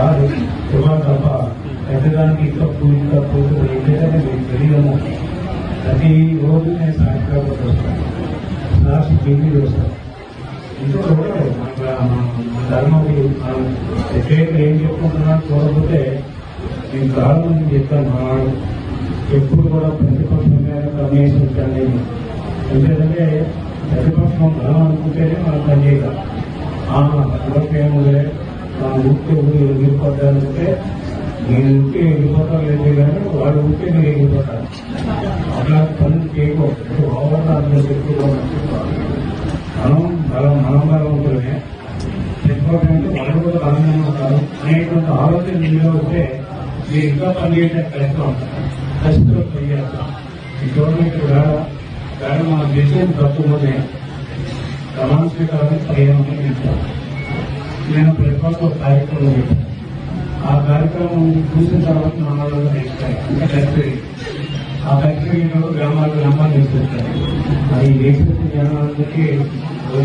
కాదు ఇవ్వాలి తప్ప పెద్దదానికి తప్పు ఇంత తప్పు ఏంటంటే మీకు తెలియదు ప్రతి రోజు నేను సాయంత్రం వస్తాను. లాస్ట్ టీవీ వస్తాను. ఇంట్లో ధర్మకి మన ఎక్కడైతే ఏం చెప్పుకుంటున్నాను చూడకపోతే నేను చాలా మంది చెప్తాను మా ఎప్పుడు కూడా ప్రతిపక్షం మీద కమిషన్ ఉంచండి ఎందుకంటే ప్రతిపక్షం బలం అనుకుంటేనే మనం పనిచేయాలి ఓకేములే నా ఉంటే ఊరు ఎగిరిపోతారంటే నేను ఉంటే ఎగిరిపోతాను లేదు కానీ వాడు ఉంటే నేను ఎగిరిపోతారు అలా పనులు చేయకూడదు. ఓవర్గా చెప్పుకోవాలి. మనం బలం మనం బలం ప్రతిపక్షం చెప్పుకోవడానికి వాళ్ళు కూడా బలంగా ఉంటారు. అనేటువంటి ఆలోచన మీలో ఉంటే మీరు ఇంకా పనిచేయడం కష్టం కష్టం పనిచేస్తాం ఈ గవర్నమెంట్ కూడా కానీ మన దేశం తక్కువనే సమాన స్వీకారం పదిహేను ఇస్తాం నేను ప్రతిపక్ష ఒక కార్యక్రమం పెట్టాను ఆ కార్యక్రమం చూసిన తర్వాత మన వాళ్ళు నేర్చుకోవాలి అంటే ఫ్యాక్టరీ ఆ ఫ్యాక్టరీలో గ్రామాలు గ్రామాలు తీసుకొచ్చారు అది దేశ జనాలకి